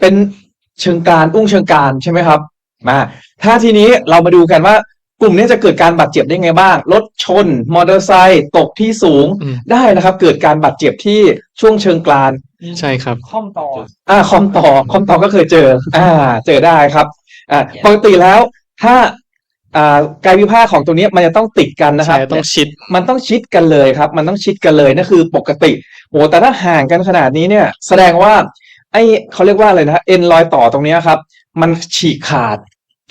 เป็นเชิงกรานอุ้งเชิงกรานใช่ไหมครับมาถ้าทีนี้เรามาดูกันว่ากลุ่มนี้จะเกิดการบาดเจ็บได้ไงบ้าง รถชน มอเตอร์ไซค์ตกที่สูงอืมได้นะครับ เกิดการบาดเจ็บที่ช่วงเชิงกรานใช่ครับข้อมต่ออ่าคอมต่อคอมต่อก็เคยเจอ อ่า เจอได้ครับอ่าปกติแล้วถ้าอ่ากายวิภาคของตัวเนี้ยมันจะต้องติดกันนะครับใช่ต้องชิดมันต้องชิดกันเลยครับ มันต้องชิดกันเลยนั่นคือปกติโอ้แต่ถ้าห่างกันขนาดนี้เนี่ย แสดงว่า ไอ้เขาเรียกว่าอะไรนะเอ็นรอยต่อตรงเนี้ยครับ มันฉีกขาด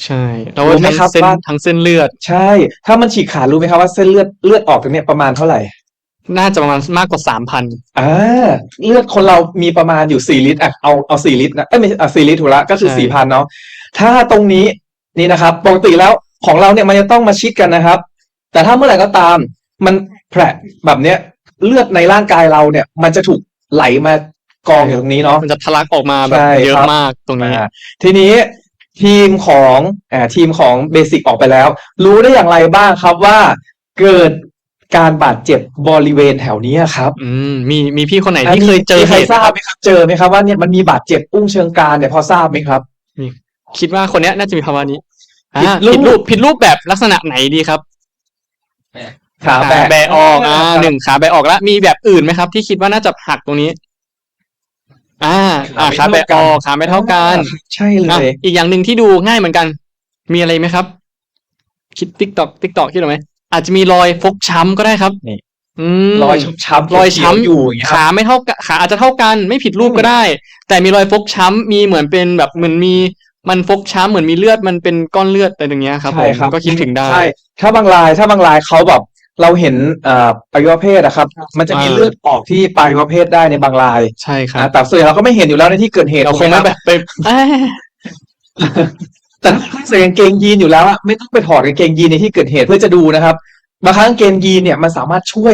ใช่แล้วรู้ไหมทั้งครับเส้นว่า ทั้งเส้นเลือด ใช่ ถ้ามันฉีกขาดรู้ไหมครับว่าเส้นเลือดเลือดออกตรงเนี้ยประมาณเท่าไหร่น่าจะประมาณมากกว่าสามพันอ่าเลือดคนเรามีประมาณอยู่สี่ลิตรอะเอาเอาสี่ลิตรนะเอ้ยไม่ใช่อะสี่ลิตรถูกละก็คือสี่พันเนาะถ้าตรงนี้นี่นะครับปกติแล้วของเราเนี่ยมันจะต้องมาชิดกันนะครับ แต่ถ้าเมื่อไหร่ก็ตาม มันแผลแบบเนี้ยเลือดในร่างกายเราเนี่ย มันจะถูกไหลมา กองอยู่ตรงนี้เนาะมันจะทะลักออกมาแบบใช่เยอะครับมากตรงนี้อ่าทีนี้ทีมของอ่าทีมของเบสิกออกไปแล้ว รู้ได้อย่างไรบ้างครับว่าเกิดการบาดเจ็บบริเวณแถวนี้ครับ อืมมีมีพี่คนไหนอันที่นี้เคยเจอมีใครเหตุทราบไหมครับ เจอไหมครับว่าเนี่ยมันมีบาดเจ็บอุ้งเชิงกรานเนี่ยพอทราบไหมครับคิดว่าคนเนี้ยน่าจะมีภาวะนี้อ่าผิผิดดรูรูปปผิดรูปแบบลักษณะไหนดีครับขาขาแบะแบะออกอ่าหนึ่งขาแบะออกแล้วมีแบบอื่นไหมครับ ที่คิดว่าน่าจะหักตรงนี้ อ่าอ่าขาแบะออกขาไม่เท่ากัน ใช่เลอะยอีกอย่างหนึ่งที่ดูง่ายเหมือนกัน มีอะไรไหมครับ คิดติ๊กตอกติ๊กตอกคิดหรือไหมอาจจะมีรอยฟกช้ำก็ได้ครับนี่อืมรอยช้ำๆรอยเขีวๆช้ำอยู่อย่างเงี้ยครับขาไม่เท่ากันขาอาจจะเท่ากัน ไม่ผิดรูปก็ได้ แต่มีรอยฟกช้ำมีเหมือนเป็นแบบเหมือนมีมันฟกช้ำเหมือนมีเลือดมันเป็นก้อนเลือดอะไรอย่างเงี้ยครับผใช่มครับก็คิดถึงได้ใช่ถ้าบางรายถ้าบางรายเขาแบบ เราเห็นเอ่ออวัยวะเพศอะครับ มันจะมีอ่า เลือดออกที่ปลายอวัยวะเพศได้ในบางรายใช่ครัอ่าบแต่ส่วนใหญ่เราก็ไม่เห็นอยู่แล้วในที่เกิดเหตุเราคงไม่แบบไปเอ้ยแต่ถ้าใส่กางเกงยีนอยู่แล้วอะไม่ต้องไปถอดกางเกงยีนในที่เกิดเหตุเพื่อจะดูนะครับบางครั้งกางเกงยีนเนี่ยมันสามารถช่วย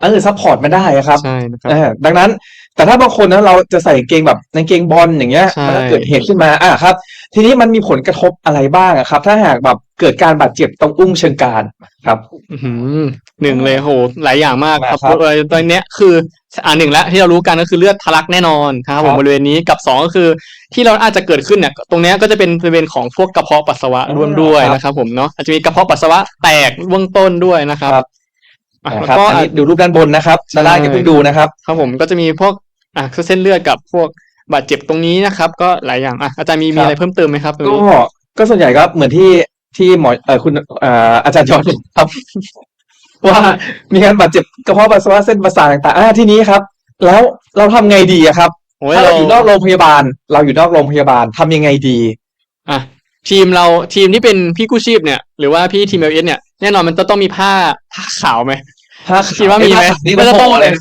เออซัพพอร์ตมาได้อะครับ ใช่นะครับ เออดังนั้นแต่ถ้าบางคนนะเราจะใส่กางเกงแบบกางเกงบอลอย่างเงี้ยใช่ มันก็เกิดเหตุขึ้นมาอะครับ ทีนี้มันมีผลกระทบอะไรบ้างอะครับ ถ้าหากแบบ เกิดการบาดเจ็บตรงอุ้งเชิงกรานครับ อื้อหือหนึ่งเลยโหหลายอย่างมากครับครับเออตอนเนี้ยคืออ่าหนึ่งแล้วที่เรารู้กันก็คือเลือดทะลักแน่นอนครับผครัมบบริเวณนี้กับสองก็คือ ที่เราอาจจะเกิดขึ้นเนี่ยตรงเนี้ยก็จะเป็นบริเวณของพวกกระเพาะปัสสาวะอ๋อร่วมด้วยครับนะครับ ผมเนาะอาจจะมีกระเพาะปัสสาวะแตกเบื้องต้นด้วยนะครับครับ อะนะแล้วครับก็ อันนี้ดูรูปด้านบนนะครับด้านล่างอย่าเพิ่งดูนะครับ ครับผมก็จะมีพวกอะเส้นเลือดกับพวกบาดเจ็บตรงนี้นะครับ ก็หลายอย่างอะอาจารย์มีครัมีบอะไรเพิ่มเติมไหมครับตรงก็นี้ก็ส่วนใหญ่ก็เหมือนที่ ที่หมอเอ่อคุณเอ่ออาจารย์ยอดครับ ว่ามีการบาดเจ็บกระเพาะปัสสาวะเส้นประสาทต่างๆอ่าทีนี้ครับ แล้วเราทำไงดีอะครับ โอ้ยถ้าเราเราอยู่นอกโรงพยาบาล เราอยู่นอกโรงพยาบาลทำยังไงดี อะทีมเราทีมที่เป็นพี่กู้ชีพเนี่ย หรือว่าพี่ทีมเอเอสเนี่ยแน่นอนมันจะต้องมีผ้าผ้าขาวไหม ถ้าคิดว่ามีไหมนี่น่ามันจะต้ต้อองงเลย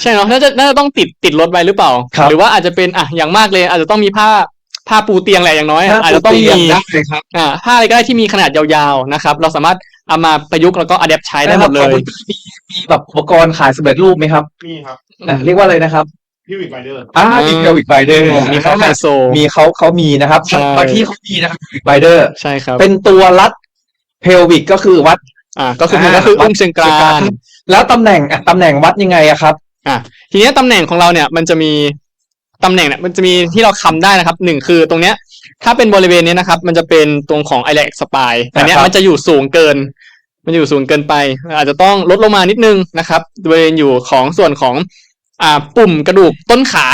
ใช่เนาะน่าจะน่าจะต้องติดติดรถไว้หรือเปล่า ครับ หรือว่าอาจจะเป็นอะอย่างมากเลย อาจจะต้องมีผ้า ผ้าปูเตียงแหละอย่างน้อยอะอาจจะต้องมีได้เลยครับอ่าผ้าอะไรก็ได้ที่มีขนาดยาวๆนะครับ เราสามารถเอามาประยุกต์แล้วก็อัดแอปใช้ได้หมดเลยมีมีแบบอุปกรณ์ขายสำเร็จรูปไหมครับมีครับอ่าเรียกว่าอะไรนะครับพี่วิกไรเดอร์อ่าอ่ามีเพลวิกไบเดอร์มีเขาไฮโซมีเขาเขามีนะครับใช่บางที่เขามีนะครับไบเดอร์ใช่ครับ เป็นตัวรัดเพลวิกก็คือวัด อ่า ก็คือมันก็คืออุ้งเชิงกรานแล้วตำแหน่งอะตำแหน่งวัดยังไงอะครับอะทีนี้ตำแหน่งของเราเนี่ยมันจะมี ตำแหน่งเนี่ยมันจะมีที่เราคำได้นะครับหนึ่งคือตรงเนี้ย ถ้าเป็นบริเวณเนี้ยนะครับ มันจะเป็นตรงของไอแลกสปายอันเนี้ยครับ มันจะอยู่สูงเกิน มันจะอยู่สูงเกินไป อาจจะต้องลดลงมานิดนึงนะครับบริเวณอยู่ของส่วนของอ่าปุ่มกระดูกต้นขา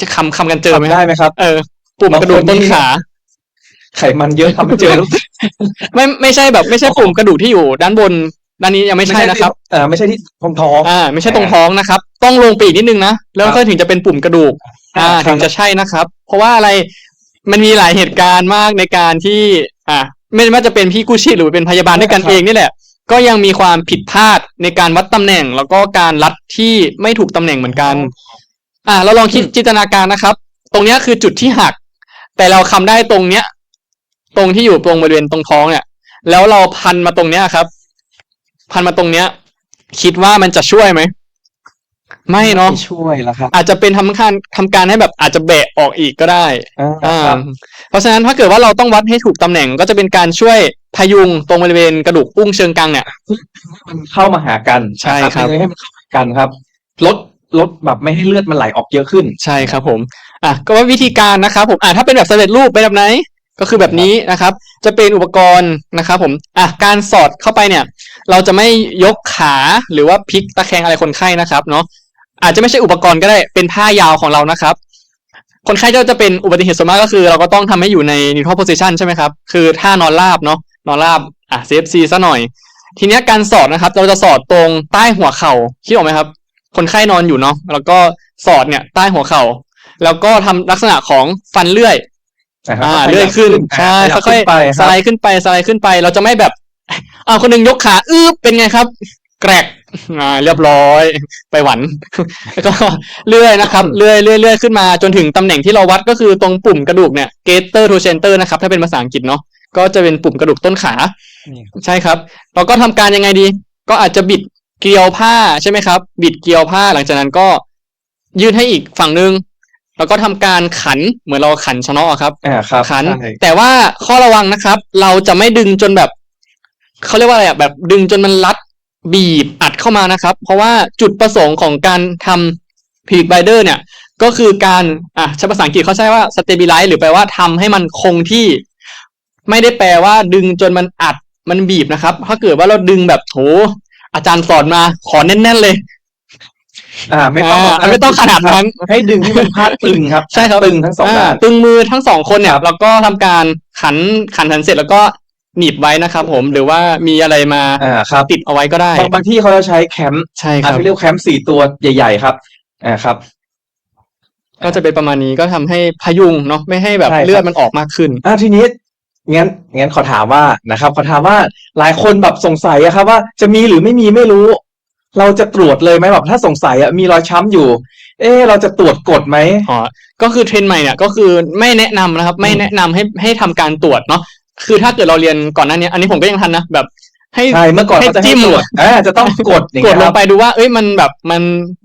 จะคำคำกันเจอไหมทำได้ไหมครับ เออปุ่มกระดูกต้นขา ไขมันเยอะทำไม่เจอ ไม่ไม่ใช่แบบไม่ใช่ปุ่มกระดูกที่อยู่ด้านบน ด้านนี้ยังไม่ใช่นะครับ เอ่าไม่ใช่ที่ท้องท้องอ่า ไม่ใช่ตรงท้องนะครับ ต้องลงไปอีกนิดนึงนะ แล้วค่อยถึงจะเป็นปุ่มกระดูก อ่าครับถึงจะใช่นะครับ เพราะว่าอะไร มันมีหลายเหตุการณ์มากในการที่ อ่า ไม่ว่าจะเป็นพี่กู้ชีพหรือเป็นพยาบาลด้วยกันเองนี่แหละ ก็ยังมีความผิดพลาดในการวัดตำแหน่ง แล้วก็การรัดที่ไม่ถูกตำแหน่งเหมือนกัน อ่า เราลองคิดจินตนาการนะครับ ตรงเนี้ยคือจุดที่หัก แต่เราคำได้ตรงเนี้ย ตรงที่อยู่ตรงบริเวณตรงท้องเนี่ย แล้วเราพันมาตรงเนี้ยครับ พันมาตรงเนี้ย คิดว่ามันจะช่วยไหม ไม่เนาะ ไม่ช่วยแล้วครับอาจจะเป็นทำการทำการให้แบบอาจจะแบะออกอีกก็ได้ อ่าอ่าครับเพราะฉะนั้นถ้าเกิดว่าเราต้องวัดให้ถูกตำแหน่งก็จะเป็นการช่วยพยุงตรงบริเวณกระดูกอุ้งเชิงกรานเนี่ย มันเข้ามาหากันใช่ครับให้มันเข้ามาหากันครับลดลดแบบไม่ให้เลือดมันไหลออกเยอะขึ้น ใช่ครับผม อะ ก็ว่าวิธีการนะครับผม อะ ถ้าเป็นแบบสำเร็จรูปเป็นแบบไหน ก็คือแบบนี้นะครับ จะเป็นอุปกรณ์นะครับผม อะ การสอดเข้าไปเนี่ย เราจะไม่ยกขาหรือว่าพลิกตะแคงอะไรคนไข้นะครับเนาะอาจจะไม่ใช่อุปกรณ์ก็ได้เป็นผ้ายาวของเรานะครับ คนไข้ก็จะเป็นอุบัติเหตุส่วนมากก็คือ เราก็ต้องทำให้อยู่ใน neutral position ใช่ไหมครับ คือท่านอนราบเนาะนอนราบอะ CFC ซะหน่อย ทีเนี้ยการสอดนะครับ เราจะสอดตรงใต้หัวเข่าคิดออกไหมครับ คนไข้นอนอยู่เนาะแล้วก็สอดเนี่ยใต้หัวเข่า แล้วก็ทำลักษณะของฟันเลื่อยนะครับอ่าเลื่อยขึ้นใช่ขยับค่อยขึ้นไปๆคสรับไลด์ขึ้นไปสไลด์ขึ้นไป เราจะไม่แบบ อ่าคนหนึ่งยกขาอื้อเป็นไงครับ แกรกอ่าเรียบร้อย ไปหวันแล้วก็เลื่อยนะครับ เลื่อยเลื่อยเลื่อยขึ้นมาจนถึงตำแหน่งที่เราวัดก็คือตรงปุ่มกระดูกเนี่ย gator to center นะครับ ถ้าเป็นภาษาอังกฤษเนาะก็จะเป็นปุ่มกระดูกต้นขา ใช่ครับ เราก็ทำการยังไงดี ก็อาจจะบิดเกลียวผ้าใช่ไหมครับ บิดเกลียวผ้าหลังจากนั้นก็ยืดให้อีกฝั่งหนึ่งแล้วก็ทำการขันเหมือนเราขันชะเนาะอะครับอ่าครับขันใช่แต่ว่าข้อระวังนะครับ เราจะไม่ดึงจนแบบ เขาเรียกว่าอะไรอะแบบดึงจนมันรัดบีบอัดเข้ามานะครับ เพราะว่าจุดประสงค์ของการทำพีกไบเดอร์เนี่ย ก็คือการอะใช้ภาษาอังกฤษเขาใช้ว่า stabilize หรือแปลว่าทำให้มันคงที่ ไม่ได้แปลว่าดึงจนมันอัดมันบีบนะครับ ถ้าเกิดว่าเราดึงแบบโหอาจารย์สอนมาขอแน่น ๆ เลย อ่า ไม่ต้องอ่าไม่ต้องขนาดนั้น ให้ดึงที่มันพาดตึงครับ ใช่ครับ ตึงทั้งสองด้านตึงมือทั้งสองคนเนี่ยครับแล้วก็ทำการขันขันขันเสร็จแล้วก็ หนีบไว้นะครับผมหรือว่ามีอะไรมาอ่าครับ ติดเอาไว้ก็ได้ บางบางที่เขาจะใช้แคมป์ใช่คอ่ารับที่เรียกว่าแคมป์สี่ตัวใหญ่ ๆ ครับอ่าครับ ก็จะเป็นประมาณนี้ก็ทำให้พยุงเนาะไม่ให้แบบใช่ครับ เลือดมันออกมากขึ้น อ่าทีนี้งั้นงั้นขอถามว่านะครับ ขอถามว่าหลายคนแบบสงสัยอะครับ ว่าจะมีหรือไม่มีไม่รู้ เราจะตรวจเลยไหมแบบถ้าสงสัยอะมีรอยช้ำอยู่ เอะเราจะตรวจกดไหม อ๋อ ก็คือเทรนด์ใหม่เนี่ยก็คือไม่แนะนำนะครับ ไม่แนะนำให้ให้ทำการตรวจเนาะ คือถ้าเกิดเราเรียนก่อนหน้านี้ อันนี้ผมก็ยังทันนะแบบให้ใช่เมื่อก่อนให้เขาจะให้จิ้มตรวจอ่าจะต้องกดอย่างกเงี้ดยลคงรับไปดูว่า เอ้ยมันแบบมัน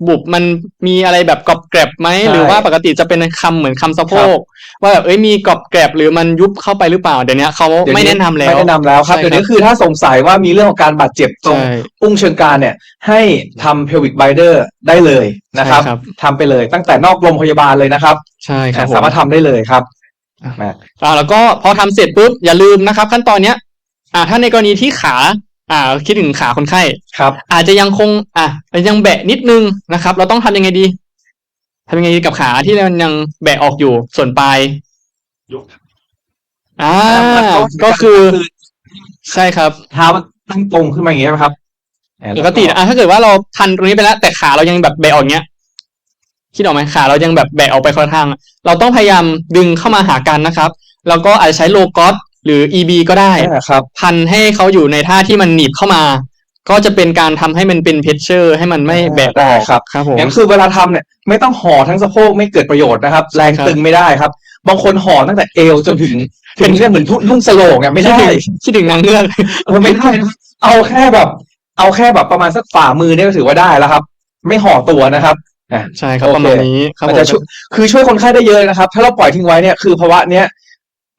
บุบมันมีอะไรแบบกรอบแกรบไหมใช่หรือว่าปกติจะเป็นคำเหมือนคำสะโพกว่าแบบเอ้ยมีกรอบแกรบหรือมันยุบเข้าไปหรือเปล่าเดี๋ยวนี้เขาเดี๋ยวไม่แนะนำแล้วไม่แนะนำแล้วครับใช่เดี๋ยวนี้คือถ้าสงสัยว่ามีเรื่องของการบาดเจ็บตรงใช่อุ้งเชิงกรานเนี่ยให้ทำ pelvic binder ได้เลยนะครับใช่ครับทำไปเลยตั้งแต่นอกโรงพยาบาลเลยนะครับ ใช่ครับผมสามารถทำได้เลยครับ อะมาอ่าแล้วก็พอทำเสร็จปุ๊บอย่าลืมนะครับ ขั้นตอนเนี้ย อ่า ถ้าในกรณีที่ขา อ่า คิดถึงขาคนไข้ครับ อาจจะยังคง อะยังแบะนิดนึงนะครับ เราต้องทำยังไงดีทำยังไงดีกับขาที่มันยังแบะออกอยู่ส่วนปลายยกอ่าก็คือ ใช่ครับเท้ามันตั้งตรงขึ้นมาอย่างเงี้ยครับปกตินะอะถ้าเกิดว่าเราพันตรงนี้ไปแล้วแต่ขาเรายังแบบแบะออกเงี้ย คิดออกไหมขาเรายังแบบแบะออกไปคนละทาง เราต้องพยายามดึงเข้ามาหากันนะครับ แล้วก็อาจจะใช้โลกอสหรือ EB ก็ได้อ่าครับพันให้เขาอยู่ในท่าที่มันหนีบเข้ามา ก็จะเป็นการทำให้มันเป็นเพชเชอร์ ให้มันไม่แบะออกครับครับผมงั้นคือเวลาทำเนี่ยไม่ต้องห่อทั้งสะโพกไม่เกิดประโยชน์นะครับ แรงครับตึงไม่ได้ครับ บางคนห่อตั้งแต่เอวจนถึงถึงเนี่ยเหมือนทุ่นนุ่งสโลงอะไม่คิดได้ถึงคิดถึงนางเงือกเออไม่ได้นะครับเอาแค่แบบ เอาแค่แบบประมาณสักฝ่ามือเนี่ยก็ถือว่าได้แล้วครับ ไม่ห่อตัวนะครับ อะใช่ครับโอเคประมาณนี้ครับมันผมจะช่วยคือช่วยคนไข้ได้เยอะนะครับ ถ้าเราปล่อยทิ้งไว้เนี่ยคือภาวะเนี้ย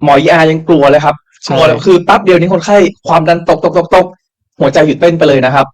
หมออายังกลัวเลยครับกใช่ลัวเลยคือแปั๊บเดียวนี้คนไข้ความดันตกตกตกตกหัวใจหยุดเต้นไปเลยนะครับ